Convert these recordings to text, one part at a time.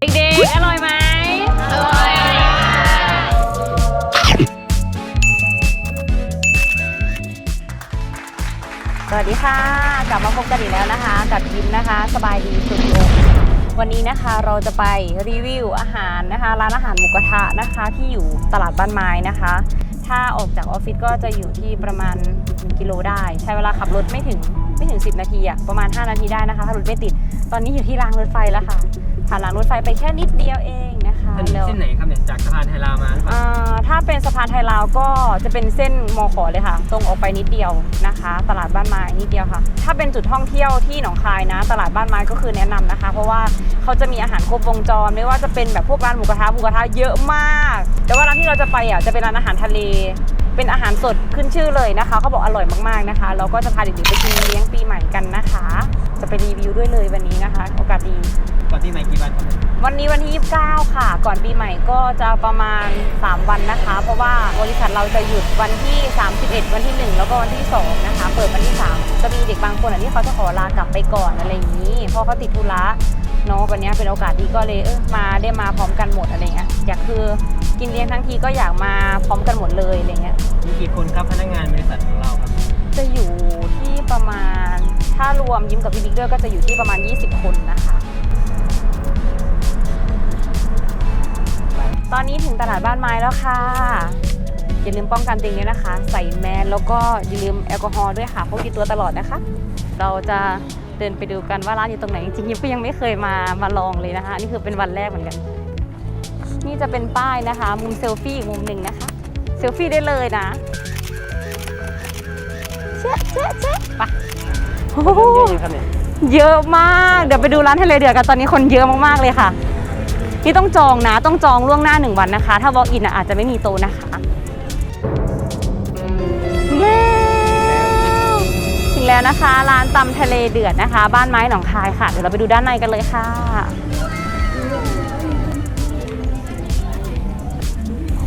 เด็กๆ อร่อยไหมอร่อยสวัสดีค่ะ กลับมาพบกันอีกแล้วนะคะ กับยิ้มนะคะ สบายดีสตูดิโอวันนี้นะคะเราจะไปรีวิวอาหารนะคะร้านอาหารหมูกระทะนะคะ ที่อยู่ตลาดบ้านไม้นะคะ ถ้าออกจากออฟฟิศก็จะอยู่ที่ประมาณ1กิโลได้ ใช้เวลาขับรถไม่ถึงไม่ถึง 10 นาทีอะประมาณ 5 นาทีได้นะคะถ้ารถไม่ติด ตอนนี้อยู่ที่รางรถไฟแล้วค่ะ ผ่านรางรถไฟไปแค่นิดเดียวเองนะคะอันนี้แล้วเส้นไหนครับเนี่ยจากสะพานไทยลาวมาหรือเปล่าอ่าถ้าเป็นสะพานไทยลาวก็จะเป็นเส้นมอขอเลยค่ะ ตรงออกไปนิดเดียวนะคะ ตลาดบ้านไม้นิดเดียวค่ะ ถ้าเป็นจุดท่องเที่ยวที่หนองคายนะ ตลาดบ้านไม้ก็คือแนะนำนะคะ เพราะว่าเขาจะมีอาหารครบวงจรไม่ว่าจะเป็นแบบพวกร้านหมูกระทะหมูกระทะเยอะมาก แต่ว่าร้านที่เราจะไปอะจะเป็นร้านอาหารทะเลเป็นอาหารสดขึ้นชื่อเลยนะคะเขาบอกอร่อยมากๆนะคะ เราก็จะพาเด็กๆไปกินเลี้ยงปีใหม่กันนะคะ จะไปรีวิวด้วยเลยวันนี้นะคะ โอกาสดีก่อนที่ใหม่กี่วันครับเนี่ยวันนี้วันที่ 29 ค่ะ ก่อนปีใหม่ก็จะประมาณ 3 วันนะคะ เพราะว่าบริษัทเราจะหยุดวันที่ 31 วันที่ 1 แล้วก็วันที่ 2 นะคะ เปิดวันที่ 3 จะมีเด็กบางคนอะที่เขาจะขอลากลับไปก่อนอะไรอย่างนี้ เพราะเขาติดธุระเนาะวันนี้เป็นโอกาสดีก็เลยเออมาได้มาพร้อมกันหมดอะไรเงี้ยอยากคือกินเลี้ยงทั้งทีก็อยากมาพร้อมกันหมดเลยอะไรเงี้ยมีกี่คนครับพนักงานบริษัทของเราครับจะอยู่ที่ประมาณถ้ารวมยิ้มกับพี่บิ๊กด้วยก็จะอยู่ที่ประมาณ 20 คนนะคะ อนนี้ถึงตลาดบ้านไม้แล้วค่ะ อย่าลืมป้องกันตัวเองด้วยนะคะ ใส่แมสแล้วก็อย่าลืมแอลกอฮอล์ด้วยค่ะพกติดตัวตลอดนะคะ เราจะเดินไปดูกันว่าร้านอยู่ตรงไหนจริงๆยิ้มก็ยังไม่เคยมามาลองเลยนะคะ นี่คือเป็นวันแรกเหมือนกัน นี่จะเป็นป้ายนะคะ มุมเซลฟี่อีกมุมหนึ่งนะคะเซลฟี่ได้เลยนะเจ๊ะเจ๊ะเจ๊ะไปโอ้โหเยอะยังครับเนี่ยเยอะมาก เดี๋ยวไปดูร้านทะเลเดือดกันตอนนี้คนเยอะมากๆเลยค่ะ นี่ต้องจองนะต้องจองล่วงหน้าหนึ่งวันนะคะ ถ้า walk in อะอาจจะไม่มีโต๊ะนะคะถึงแล้วนะคะร้านตำทะเลเดือดนะคะ บ้านไม้หนองคายค่ะเดี๋ยวเราไปดูด้านในกันเลยค่ะ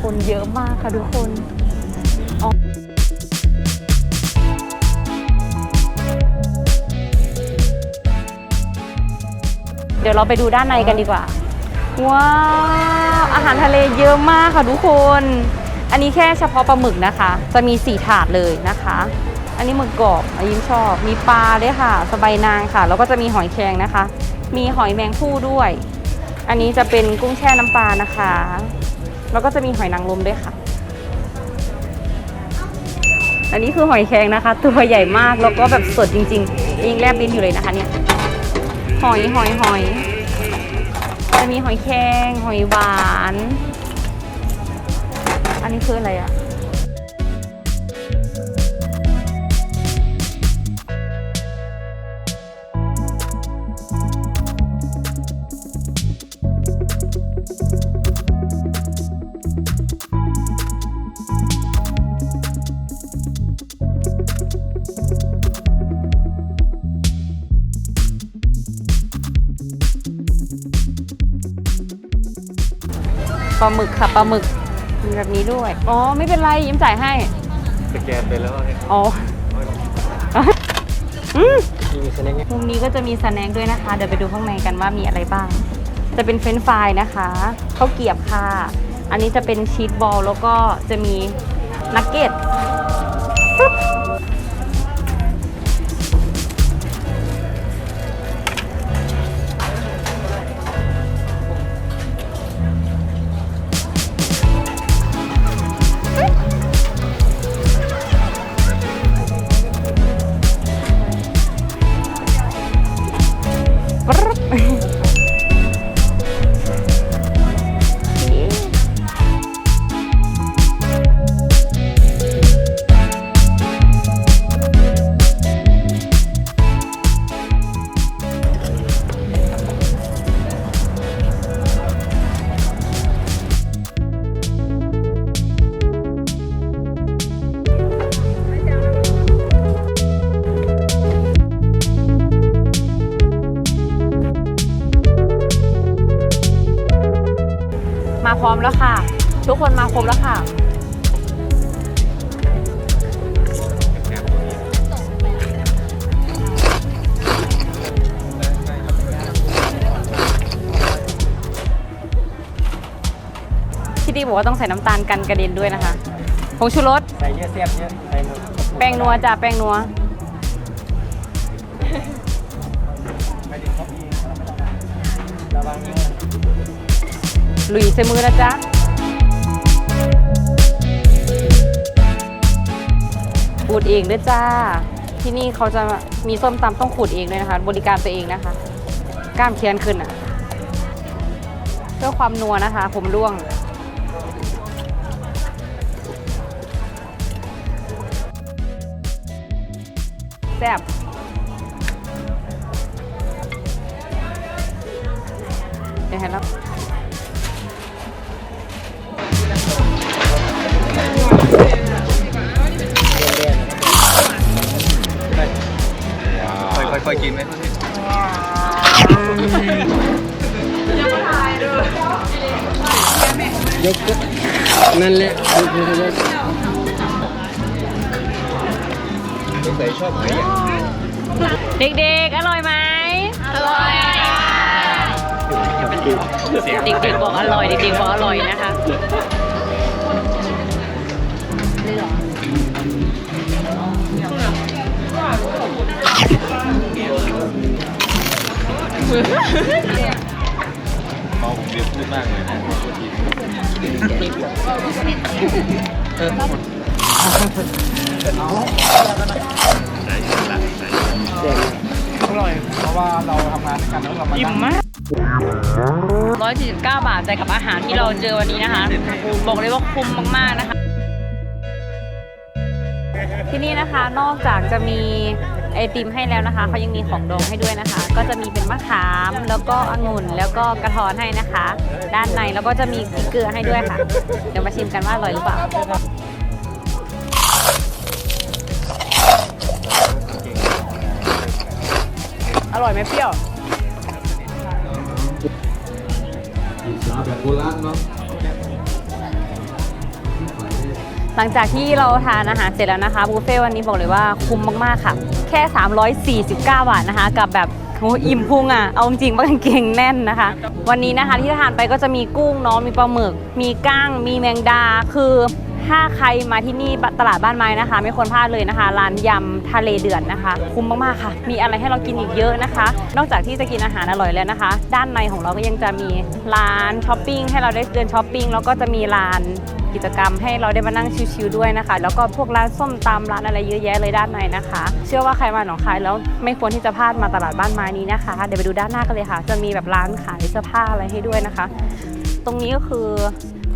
คนเยอะมากค่ะทุกคนเดี๋ยวเราไปดูด้านในกันดีกว่า ว้าวอาหารทะเลเยอะมากค่ะทุกคน อันนี้แค่เฉพาะปลาหมึกนะคะ จะมีสี่ถาดเลยนะคะ อันนี้หมึกกรอบอายิ้มชอบ มีปลาด้วยค่ะ สบายนางค่ะ แล้วก็จะมีหอยแครงนะคะ มีหอยแมงผู้ด้วย อันนี้จะเป็นกุ้งแช่น้ำปลานะคะ แล้วก็จะมีหอยนางรมด้วยค่ะ อันนี้คือหอยแครงนะคะ ตัวใหญ่มากแล้วก็แบบสดจริงๆยิงแลบลิ้นอยู่เลยนะคะเนี่ยหอยหอยหอย จะมีหอยแครงหอยหวาน อันนี้คืออะไรอะ ปลาหมึกค่ะปลาหมึกมีแบบนี้ด้วย อ๋อ ไม่เป็นไรยิ้มจ่ายให้ สแกนไปแล้วให้อ๋ออืมมีสแน็คไหมมุมนี้ก็จะมีสแน็คด้วยนะคะ เดี๋ยวไปดูข้างในกันว่ามีอะไรบ้าง จะเป็นเฟรนช์ฟรายนะคะข้าวเกรียบค่ะ อันนี้จะเป็นชีสบอลแล้วก็จะมีนักเก็ต บอกว่าต้องใส่น้ำตาลกันกระเด็นด้วยนะคะผงชูรส ใส่เยอะเสียบเยอะใส่หมดแป้งนัวจ้ะแป้งนัว ระวังเยอะลุยใส่มือนะจ๊ะ ขูดเองด้วยจ้า ที่นี่เขาจะมีส้มตำต้องขูดเองด้วยนะคะ บริการตัวเองนะคะ กล้ามเคียนขึ้นอะ เพื่อความนัวนะคะ ผมร่วง ซ่บเดี๋ยวให้รับค่อยๆค่อยๆกินไหมยกนั่นแหละใส่ชอบไหมเด็กๆ อร่อยไหมอร่อยเด็กๆบอกอร่อยเด็กๆบอกอร่อยนะคะนี่เหรอมองผมเรียนพูดมากเลยนะเออ อร่อยเพราะว่าเราทำงานด้วยกันแล้วเรามาอิ่มมาก149 บาทแต่กับอาหารที่เราเจอวันนี้นะคะ บอกเลยว่าคุ้มมากๆนะคะ ที่นี่นะคะนอกจากจะมีไอติมให้แล้วนะคะเขายังมีของดองให้ด้วยนะคะ ก็จะมีเป็นมะขามแล้วก็องุ่นแล้วก็กระท้อนให้นะคะ ด้านในแล้วก็จะมีพริกเกลือให้ด้วยค่ะ เดี๋ยวมาชิมกันว่าอร่อยหรือเปล่า ร่อยไหมเปรี้ยวแบบโบราณเนาะหลังจากที่เราทานอาหารเสร็จแล้วนะคะบุฟเฟ่ต์วันนี้บอกเลยว่าคุ้มมากๆค่ะ แค่ 349 บาทนะคะ กับแบบโอ้อิ่มพุงอะ เอาจริงๆว่ากางเกงแน่นนะคะ วันนี้นะคะที่ทานไปก็จะมีกุ้งเนาะมีปลาหมึก มีก้าง มีแมงดาคือ ถ้าใครมาที่นี่ตลาดบ้านไม้นะคะ ไม่ควรพลาดเลยนะคะร้านยำทะเลเดือดนะคะ คุ้มมากๆค่ะ มีอะไรให้เรากินอีกเยอะนะคะ นอกจากที่จะกินอาหารอร่อยแล้วนะคะ ด้านในของเราก็ยังจะมีร้านช้อปปิ้งให้เราได้เดินช้อปปิ้งแล้วก็จะมีร้านกิจกรรมให้เราได้มานั่งชิลๆด้วยนะคะ แล้วก็พวกร้านส้มตำร้านอะไรเยอะแยะเลยด้านในนะคะ เชื่อว่าใครมาหนองคายแล้วไม่ควรที่จะพลาดมาตลาดบ้านไม้นี้นะคะ เดี๋ยวไปดูด้านหน้ากันเลยค่ะ จะมีแบบร้านขายเสื้อผ้าอะไรให้ด้วยนะคะ ตรงนี้ก็คือ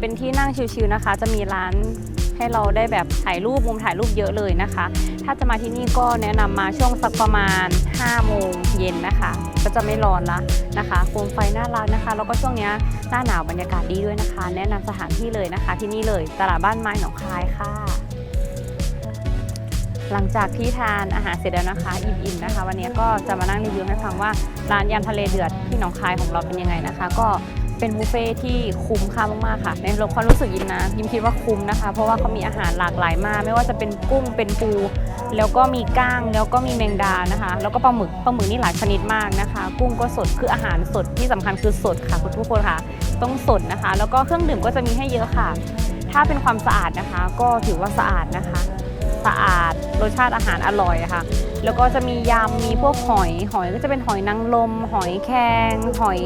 เป็นที่นั่งชิลๆนะคะ จะมีร้านให้เราได้แบบถ่ายรูปมุมถ่ายรูปเยอะเลยนะคะ ถ้าจะมาที่นี่ก็แนะนำมาช่วงสักประมาณ 5 โมงเย็นนะคะ ก็จะไม่ร้อนละนะคะโคมไฟน่ารักนะคะ แล้วก็ช่วงนี้หน้าหนาวบรรยากาศดีด้วยนะคะ แนะนำสถานที่เลยนะคะ ที่นี่เลยตลาดบ้านไม้หนองคายค่ะ หลังจากที่ทานอาหารเสร็จแล้วนะคะอิ่มๆนะคะ วันนี้ก็จะมานั่งรีวิวให้ฟังว่าร้านยำทะเลเดือดที่หนองคายของเราเป็นยังไงนะคะ ก็ เป็นบุฟเฟ่ที่คุ้มค่ามากๆค่ะ ในความรู้สึกยิมนะยิมคิดว่าคุ้มนะคะ เพราะว่าเขามีอาหารหลากหลายมาก ไม่ว่าจะเป็นกุ้งเป็นปู แล้วก็มีก้างแล้วก็มีแมงดานะคะ แล้วก็ปลาหมึกปลาหมึกนี่หลายชนิดมากนะคะ กุ้งก็สดคืออาหารสดที่สำคัญคือสดค่ะคุณทุกคนค่ะต้องสดนะคะ แล้วก็เครื่องดื่มก็จะมีให้เยอะค่ะ ถ้าเป็นความสะอาดนะคะ ก็ถือว่าสะอาดนะคะ สะอาด รสชาติอาหารอร่อยค่ะ แล้วก็จะมียำมีพวกหอยหอยก็จะเป็นหอยนางรมหอยแครงหอย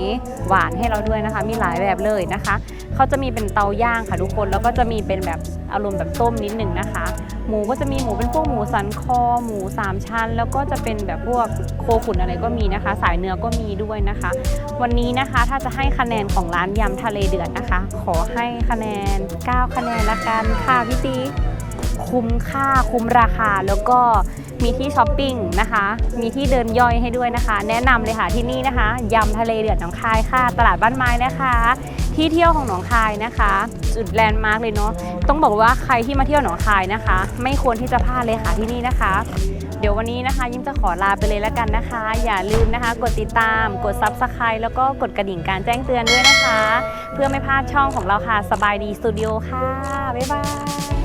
หวานให้เราด้วยนะคะ มีหลายแบบเลยนะคะเขาจะมีเป็นเตาย่างค่ะทุกคนแล้วก็จะมีเป็นแบบอารมณ์แบบต้มนิดหนึ่งนะคะ หมูก็จะมีหมูเป็นพวกหมูสันคอ หมูสามชั้น แล้วก็จะเป็นแบบพวกโคขุนอะไรก็มีนะคะ สายเนื้อก็มีด้วยนะคะ วันนี้นะคะถ้าจะให้คะแนนของร้านยำทะเลเดือดนะคะ ขอให้คะแนน 9 คะแนนละกันค่ะพี่ตี คุ้มค่าคุ้มราคา แล้วก็มีที่ช้อปปิ้งนะคะ มีที่เดินย่อยให้ด้วยนะคะ แนะนำเลยค่ะที่นี่นะคะยำทะเลเดือดหนองคายค่ะ ตลาดบ้านไม้นะคะ ที่เที่ยวของหนองคายนะคะ จุดแลนด์มาร์กเลยเนาะต้องบอกว่าใครที่มาเที่ยวหนองคายนะคะ ไม่ควรที่จะพลาดเลยค่ะที่นี่นะคะเดี๋ยววันนี้นะคะยิ้มจะขอลาไปเลยแล้วกันนะคะ อย่าลืมนะคะ กดติดตาม กด Subscribe แล้วก็กดกระดิ่งการแจ้งเตือนด้วยนะคะ เพื่อไม่พลาดช่องของเราค่ะ สบายดีสตูดิโอค่ะ บ๊ายบาย